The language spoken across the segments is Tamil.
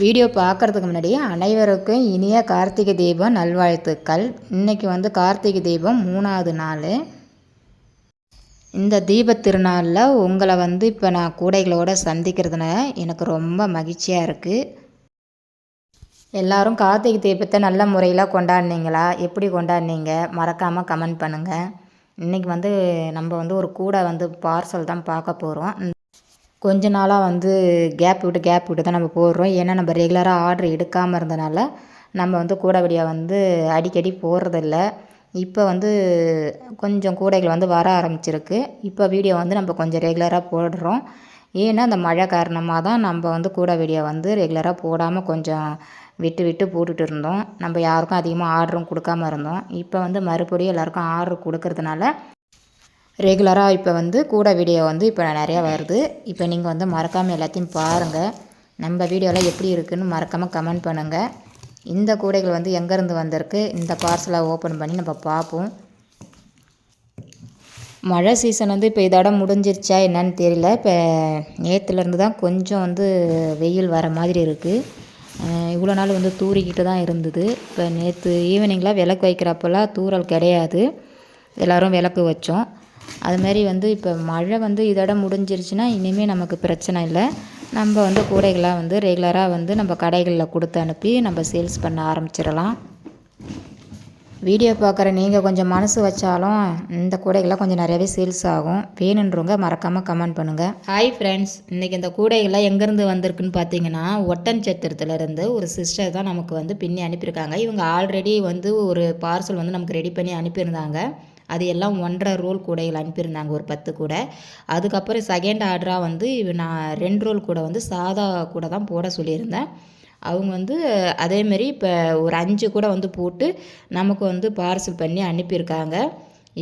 வீடியோ பார்க்குறதுக்கு முன்னாடி அனைவருக்கும் இனிய கார்த்திகை தீபம் நல்வாழ்த்துக்கள். இன்றைக்கி வந்து கார்த்திகை தீபம் மூணாவது நாள். இந்த தீப திருநாளில் உங்களை வந்து இப்போ நான் கூடைகளோடு சந்திக்கிறதுல எனக்கு ரொம்ப மகிழ்ச்சியாக இருக்குது எல்லோரும் கார்த்திகை தீபத்தை நல்ல முறையில் கொண்டாடினீங்களா? எப்படி கொண்டாடினீங்க? மறக்காமல் கமெண்ட் பண்ணுங்கள் இன்றைக்கி வந்து நம்ம வந்து ஒரு கூடை வந்து பார்சல் தான் பார்க்க போகிறோம் கொஞ்ச நாளாக வந்து கேப் விட்டு கேப் விட்டு தான் நம்ம போடுறோம். ஏன்னா நம்ம ரெகுலராக ஆர்டர் எடுக்காமல் இருந்தனால நம்ம வந்து கூடை வழியாக வந்து அடிக்கடி போடுறதில்ல இப்போ வந்து கொஞ்சம் கூடைகள் வந்து வர ஆரம்பிச்சிருக்கு. இப்போ வீடியோ வந்து நம்ம கொஞ்சம் ரெகுலராக போடுறோம். ஏன்னா அந்த மழை காரணமாக தான் நம்ம வந்து கூடை வீடியோ வந்து ரெகுலராக போடாமல் கொஞ்சம் விட்டு விட்டு போட்டுட்டு இருந்தோம். நம்ம யாருக்கும் அதிகமாக ஆர்டரும் கொடுக்காம இருந்தோம். இப்போ வந்து மறுபடியும் எல்லாருக்கும் ஆர்டர் கொடுக்கறதுனால ரெகுலராக இப்போ வந்து கூட வீடியோ வந்து இப்போ நிறையா வருது. இப்போ நீங்கள் வந்து மறக்காமல் எல்லாத்தையும் பாருங்கள் நம்ம வீடியோலாம் எப்படி இருக்குதுன்னு மறக்காமல் கமெண்ட் பண்ணுங்கள் இந்த கூடைகள் வந்து எங்கேருந்து வந்திருக்கு? இந்த பார்சலை ஓப்பன் பண்ணி நம்ம பார்ப்போம். மழை சீசன் வந்து இப்போ இதோட முடிஞ்சிருச்சா என்னன்னு தெரியல. இப்போ நேற்றுலேருந்து தான் கொஞ்சம் வந்து வெயில் வர மாதிரி இருக்குது இவ்வளோ நாள் வந்து தூறிக்கிட்டு தான் இருந்தது. இப்போ நேற்று ஈவினிங்கில் விளக்கு வைக்கிறப்பெல்லாம் தூறல் கிடையாது. எல்லோரும் விளக்கு வச்சோம். அதுமாரி வந்து இப்போ மழை வந்து இதோட முடிஞ்சிருச்சுன்னா இனிமேல் நமக்கு பிரச்சனை இல்லை. நம்ம வந்து கூடைகளாக வந்து ரெகுலராக வந்து நம்ம கடைகளில் கொடுத்து அனுப்பி நம்ம சேல்ஸ் பண்ண ஆரம்பிச்சிடலாம். வீடியோ பார்க்குற நீங்கள் கொஞ்சம் மனசு வச்சாலும் இந்த கூடைகள்லாம் கொஞ்சம் நிறையவே சேல்ஸ் ஆகும். வேணுன்றவங்க மறக்காமல் கமெண்ட் பண்ணுங்கள் ஹாய் ஃப்ரெண்ட்ஸ் இன்றைக்கி இந்த கூடைகள்லாம் எங்கேருந்து வந்திருக்குன்னு பார்த்தீங்கன்னா ஒட்டன் சத்திரத்துலேருந்து ஒரு சிஸ்டர் தான் நமக்கு வந்து பின்னி அனுப்பியிருக்காங்க. இவங்க ஆல்ரெடி வந்து ஒரு பார்சல் வந்து நமக்கு ரெடி பண்ணி அனுப்பியிருந்தாங்க. அது எல்லாம் ஒன்றரை ரோல் கூடைகள் அனுப்பியிருந்தாங்க ஒரு பத்து கூடை. அதுக்கப்புறம் செகண்ட் ஆர்டராக வந்து நான் ரெண்டு ரோல் கூட வந்து சாதா கூட தான் போட சொல்லியிருந்தேன். அவங்க வந்து அதேமாரி இப்போ ஒரு அஞ்சு கூட வந்து போட்டு நமக்கு வந்து பார்சல் பண்ணி அனுப்பியிருக்காங்க.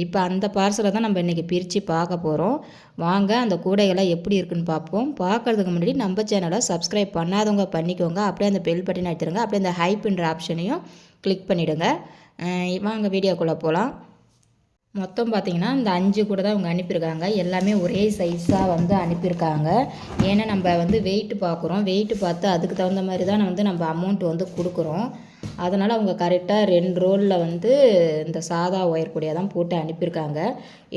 இப்போ அந்த பார்சலை தான் நம்ம இன்றைக்கி பிரித்து பார்க்க போகிறோம் வாங்க அந்த கூடைகள்லாம் எப்படி இருக்குன்னு பார்ப்போம். பார்க்குறதுக்கு முன்னாடி நம்ம சேனலை சப்ஸ்கிரைப் பண்ணாதவங்க பண்ணிக்கோங்க. அப்படியே அந்த பெல் பட்டினை எடுத்துருங்க அப்படியே அந்த ஹைப்புன்ற ஆப்ஷனையும் கிளிக் பண்ணிவிடுங்க வாங்க வீடியோக்குள்ளே போகலாம் மொத்தம் பார்த்திங்கன்னா இந்த அஞ்சு கூட தான் அவங்க அனுப்பியிருக்காங்க. எல்லாமே ஒரே சைஸாக வந்து அனுப்பியிருக்காங்க. ஏன்னா நம்ம வந்து வெயிட் பார்க்குறோம் வெயிட் பார்த்து அதுக்கு தகுந்த மாதிரி தான் வந்து நம்ம அமௌண்ட் வந்து கொடுக்குறோம். அதனால் அவங்க கரெக்டாக ரெண்டு ரோலில் வந்து இந்த சாதா ஒயர் கூடையாக தான் போட்டு அனுப்பியிருக்காங்க.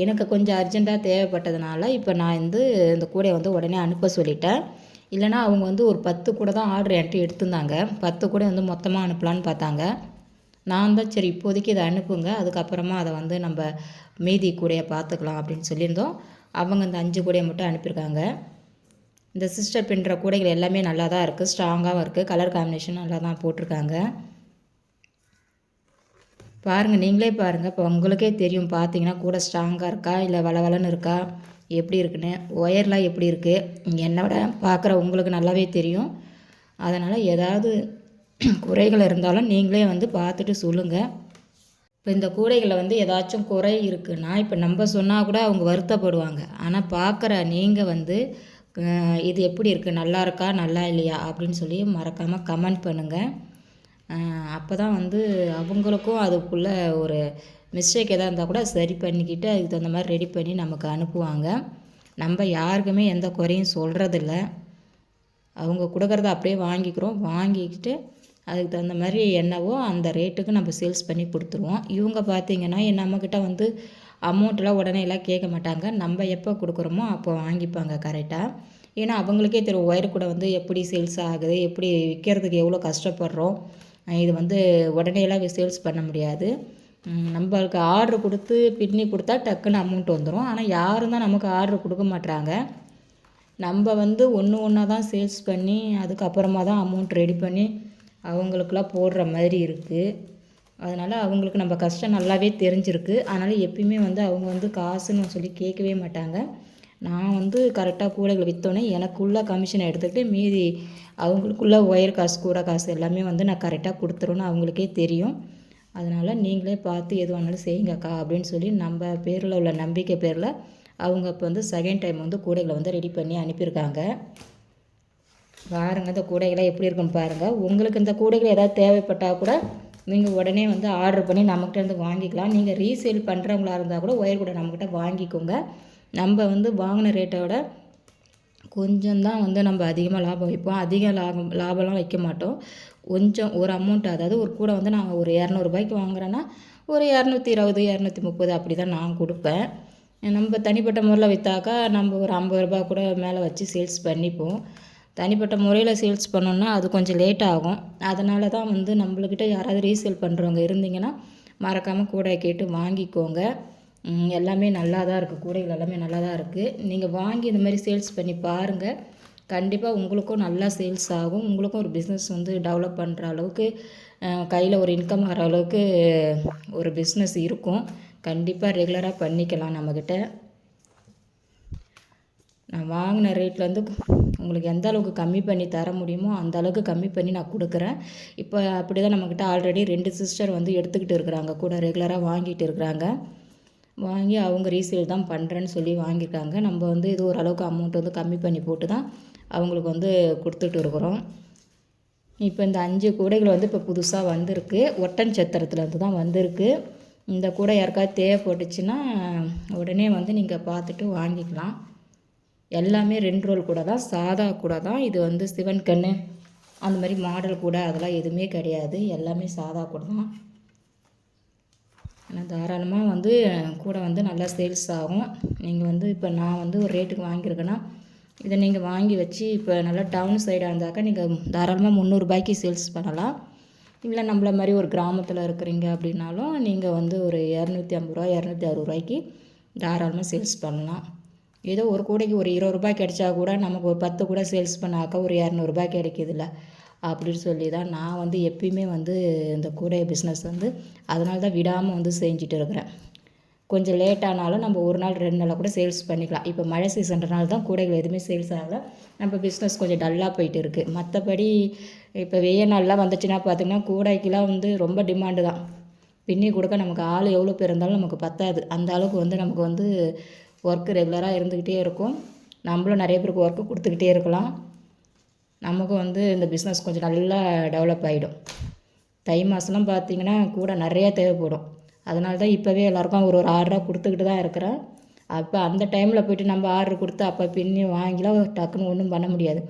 எனக்கு கொஞ்சம் அர்ஜெண்ட்டாக தேவைப்பட்டதுனால இப்போ நான் வந்து இந்த கூடையை வந்து உடனே அனுப்ப சொல்லிட்டேன். இல்லைனா அவங்க வந்து ஒரு பத்து கூட தான் ஆர்டர் என்கிட்ட எடுத்திருந்தாங்க. பத்து கூட வந்து மொத்தமாக அனுப்பலான்னு பார்த்தாங்க. நான் தான் சரி இப்போதைக்கு இதை அனுப்புங்க. அதுக்கப்புறமா அதை வந்து நம்ம மீதி கூடையை பார்த்துக்கலாம் அப்படின்னு சொல்லியிருந்தோம். அவங்க இந்த அஞ்சு கூடையை மட்டும் அனுப்பியிருக்காங்க. இந்த சிஸ்டர் பின்னுற கூடைகள் எல்லாமே நல்லா தான் இருக்குது ஸ்ட்ராங்காகவும் இருக்குது கலர் காம்பினேஷன் நல்லா தான் போட்டிருக்காங்க. பாருங்கள் நீங்களே பாருங்கள் இப்போ உங்களுக்கே தெரியும் பார்த்தீங்கன்னா கூட ஸ்ட்ராங்காக இருக்கா? இல்லை வளவலன்னு இருக்கா? எப்படி இருக்குன்னு? ஒயர்லாம் எப்படி இருக்குது என்னோட பார்க்குற உங்களுக்கு நல்லாவே தெரியும். அதனால் ஏதாவது குறைகள் இருந்தாலும் நீங்களே வந்து பார்த்துட்டு சொல்லுங்கள் இப்போ இந்த கூடைகளில் வந்து ஏதாச்சும் குறை இருக்குன்னா இப்போ நம்ம சொன்னால் கூட அவங்க வருத்தப்படுவாங்க. ஆனால் பார்க்குற நீங்கள் வந்து இது எப்படி இருக்குது நல்லா இருக்கா? நல்லா இல்லையா? அப்படின்னு சொல்லி மறக்காமல் கமெண்ட் பண்ணுங்கள் அப்போ தான் வந்து அவங்களுக்கும் அதுக்குள்ளே ஒரு மிஸ்டேக் எதாக இருந்தால் கூட சரி பண்ணிக்கிட்டு அதுக்கு தகுந்த மாதிரி ரெடி பண்ணி நமக்கு அனுப்புவாங்க. நம்ம யாருக்குமே எந்த குறையும் சொல்கிறதில்ல அவங்க கொடுக்குறத அப்படியே வாங்கிக்கிறோம். வாங்கிக்கிட்டு அதுக்கு தகுந்த மாதிரி என்னவோ அந்த ரேட்டுக்கு நம்ம சேல்ஸ் பண்ணி கொடுத்துருவோம். இவங்க பார்த்திங்கன்னா நம்மக்கிட்ட வந்து அமௌண்ட்டெலாம் உடனே எல்லாம் கேட்க மாட்டாங்க. நம்ம எப்போ கொடுக்குறோமோ அப்போ வாங்கிப்பாங்க கரெக்டாக ஏன்னா அவங்களுக்கே தெரியும் ஒயர் கூட வந்து எப்படி சேல்ஸ் ஆகுது எப்படி விற்கிறதுக்கு எவ்வளோ கஷ்டப்படுறோம். இது வந்து உடனேலாம் சேல்ஸ் பண்ண முடியாது. நம்மளுக்கு ஆர்டர் கொடுத்து பின்னி கொடுத்தா டக்குன்னு அமௌண்ட் வந்துடும் ஆனால் யாரும் தான் நமக்கு ஆர்டர் கொடுக்க மாட்டுறாங்க நம்ம வந்து ஒன்று ஒன்றா தான் சேல்ஸ் பண்ணி அதுக்கப்புறமா தான் அமௌண்ட் ரெடி பண்ணி அவங்களுக்குலாம் போடுற மாதிரி இருக்குது அதனால் அவங்களுக்கு நம்ம கஷ்டம் நல்லாவே தெரிஞ்சிருக்கு. அதனால் எப்பயுமே வந்து அவங்க வந்து காசுன்னு சொல்லி கேட்கவே மாட்டாங்க. நான் வந்து கரெக்டாக கூடைகளை விற்றோன்னே எனக்குள்ள கமிஷனை எடுத்துக்கிட்டு மீதி அவங்களுக்குள்ள ஒயர் காசு கூடை காசு எல்லாமே வந்து நான் கரெக்டாக கொடுத்துருன்னு அவங்களுக்கே தெரியும். அதனால் நீங்களே பார்த்து எது வேணாலும் செய்யுங்கக்கா அப்படின்னு சொல்லி நம்ம பேரில் உள்ள நம்பிக்கை பேரில் அவங்க இப்போ வந்து செகண்ட் டைம் வந்து கூடைகளை வந்து ரெடி பண்ணி அனுப்பியிருக்காங்க. பாருங்கள் இந்த கூடைகள்லாம் எப்படி இருக்குன்னு பாருங்கள் உங்களுக்கு இந்த கூடைகள் ஏதாவது தேவைப்பட்டால் கூட நீங்கள் உடனே வந்து ஆர்டர் பண்ணி நம்மக்கிட்ட இருந்து வாங்கிக்கலாம். நீங்கள் ரீசேல் பண்ணுறவங்களா இருந்தால் கூட ஒயர் கூட நம்மக்கிட்ட வாங்கிக்கோங்க. நம்ம வந்து வாங்கின ரேட்டை விட கொஞ்சம்தான் வந்து நம்ம அதிகமாக லாபம் வைப்போம். அதிக லாபம் லாபம்லாம் வைக்க மாட்டோம். கொஞ்சம் ஒரு அமௌண்ட் அதாவது ஒரு கூடை வந்து நான் ஒரு இரநூறுபாய்க்கு வாங்குறேன்னா ஒரு இரநூத்தி இருபது இரநூத்தி முப்பது அப்படி தான் நான் கொடுப்பேன். நம்ம தனிப்பட்ட முறையில் விற்றாக்கா நம்ம ஒரு ஐம்பது ரூபா கூட மேலே வச்சு சேல்ஸ் பண்ணிப்போம். தனிப்பட்ட முறையில் சேல்ஸ் பண்ணோன்னா அது கொஞ்சம் லேட் ஆகும். அதனால தான் வந்து நம்மளுக்கிட்ட யாராவது ரீசேல் பண்ணுறவங்க இருந்தீங்கன்னா மறக்காமல் கூடை கேட்டு வாங்கிக்கோங்க. எல்லாமே நல்லா தான் இருக்குது கூடைகள் எல்லாமே நல்லா தான் இருக்குது நீங்கள் வாங்கி இந்த மாதிரி சேல்ஸ் பண்ணி பாருங்கள் கண்டிப்பாக உங்களுக்கும் நல்லா சேல்ஸ் ஆகும். உங்களுக்கும் ஒரு பிஸ்னஸ் வந்து டெவலப் பண்ணுற அளவுக்கு கையில் ஒரு இன்கம் வர அளவுக்கு ஒரு பிஸ்னஸ் இருக்கும். கண்டிப்பாக ரெகுலராக பண்ணிக்கலாம் நம்மக்கிட்ட நான் வாங்கின ரேட்டில் வந்து உங்களுக்கு எந்த அளவுக்கு கம்மி பண்ணி தர முடியுமோ அந்த அளவுக்கு கம்மி பண்ணி நான் கொடுக்குறேன். இப்போ அப்படி தான் நம்மக்கிட்ட ஆல்ரெடி ரெண்டு சிஸ்டர் வந்து எடுத்துக்கிட்டு இருக்கிறாங்க. கூட ரெகுலராக வாங்கிட்டு இருக்கிறாங்க. வாங்கி அவங்க ரீசேல் தான் பண்ணுறேன்னு சொல்லி வாங்கியிருக்காங்க. நம்ம வந்து இது ஓரளவுக்கு அமௌண்ட் வந்து கம்மி பண்ணி போட்டு தான் அவங்களுக்கு வந்து கொடுத்துட்டு இருக்கிறோம். இப்போ இந்த அஞ்சு கூடைகள் வந்து இப்போ புதுசாக வந்திருக்கு. ஒட்டன் சத்திரத்துலேருந்து தான் வந்திருக்கு. இந்த கூடை யாருக்காவது தேவைப்பட்டுச்சுன்னா உடனே வந்து நீங்கள் பார்த்துட்டு வாங்கிக்கலாம். எல்லாமே ரெண்டு ரோல் கூட தான் சாதா கூட தான் இது வந்து சிவன் கண் அந்த மாதிரி மாடல் கூட அதெல்லாம் எதுவுமே கிடையாது எல்லாமே சாதா கூட தான் ஆனால் தாராளமாக வந்து கூட வந்து நல்லா சேல்ஸ் ஆகும். நீங்கள் வந்து இப்போ நான் வந்து ஒரு ரேட்டுக்கு வாங்கியிருக்கேன்னா இதை நீங்கள் வாங்கி வச்சு இப்போ நல்லா டவுன் சைடாக இருந்தாக்கா நீங்கள் தாராளமாக முந்நூறுபாய்க்கு சேல்ஸ் பண்ணலாம். இல்லை நம்மள மாதிரி ஒரு கிராமத்தில் இருக்கிறீங்க அப்படின்னாலும் நீங்கள் வந்து ஒரு இரநூத்தி ஐம்பது ரூபா இரநூத்தி அறுபது ரூபாய்க்கு தாராளமாக சேல்ஸ் பண்ணலாம். ஏதோ ஒரு கூடைக்கு ஒரு இருபது ரூபாய் கிடைச்சா கூட நமக்கு ஒரு பத்து கூட சேல்ஸ் பண்ணாக்கா ஒரு இரநூறுபா கிடைக்கிதுல்ல. அப்படின்னு சொல்லி தான் நான் வந்து எப்பயுமே வந்து இந்த கூடை பிஸ்னஸ் வந்து அதனால தான் விடாமல் வந்து செஞ்சுட்டு இருக்கிறேன். கொஞ்சம் லேட் ஆனாலும் நம்ம ஒரு நாள் ரெண்டு நாளாக கூட சேல்ஸ் பண்ணிக்கலாம். இப்போ மழை சீசன்றனால தான் கூடைகள் எதுவுமே சேல்ஸ் ஆகல. நம்ம பிஸ்னஸ் கொஞ்சம் டல்லாக போயிட்டு இருக்குது மற்றபடி இப்போ வெய்ய நாள்லாம் வந்துச்சுன்னா பார்த்திங்கன்னா கூடைக்கெலாம் வந்து ரொம்ப டிமாண்டு தான். பின்னி கொடுக்க நமக்கு ஆள் எவ்வளோ பேர் இருந்தாலும் நமக்கு பத்தாது. அந்த அளவுக்கு வந்து நமக்கு வந்து ஒர்க்கு ரெகுலராக இருந்துக்கிட்டே இருக்கும். நம்மளும் நிறைய பேருக்கு ஒர்க்கு கொடுத்துக்கிட்டே இருக்கலாம். நமக்கும் வந்து இந்த பிஸ்னஸ் கொஞ்சம் நல்லா டெவலப் ஆகிடும் தை மாதம்லாம் பார்த்திங்கன்னா கூட நிறையா தேவைப்படும். அதனால தான் இப்போவே எல்லாருக்கும் ஒரு ஒரு ஆர்டராக கொடுத்துக்கிட்டு தான் இருக்கிறேன். அப்போ அந்த டைமில் போய்ட்டு நம்ம ஆர்டர் கொடுத்து அப்போ பின்னி வாங்கிலாம் டக்குன்னு ஒன்றும் பண்ண முடியாது.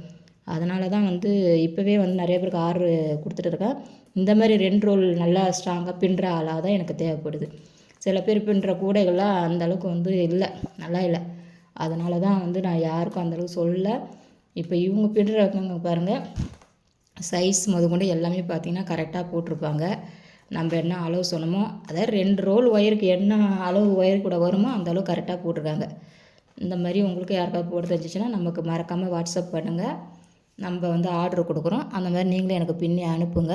அதனால தான் வந்து இப்போவே வந்து நிறைய பேருக்கு ஆர்டர் கொடுத்துட்டு இருக்கேன். இந்த மாதிரி ரெண்டு ரோல் நல்லா ஸ்ட்ராங்காக பின்னுற ஆளாக தான் எனக்கு தேவைப்படுது. சில பேர் பின்னுற கூடைகள்லாம் அந்த அளவுக்கு வந்து இல்லை நல்லா இல்லை. அதனால தான் வந்து நான் யாருக்கும் அந்தளவுக்கு சொல்லலை. இப்போ இவங்க பின்னுறவங்க பாருங்கள் சைஸ் முதற்கொண்டு எல்லாமே பார்த்தீங்கன்னா கரெக்டாக போட்டிருப்பாங்க. நம்ம என்ன அளவு சொன்னோமோ அதாவது ரெண்டு ரோல் ஒயருக்கு என்ன அளவு ஒயர் கூட வருமோ அந்த அளவு கரெக்டாக போட்டிருக்காங்க. இந்த மாதிரி உங்களுக்கு யாருக்காவது போட்டு தெரிஞ்சிச்சுன்னா நமக்கு மறக்காமல் வாட்ஸ்அப் பண்ணுங்கள் நம்ம வந்து ஆர்டர் கொடுக்குறோம். அந்த மாதிரி நீங்களே எனக்கு பின்னி அனுப்புங்க.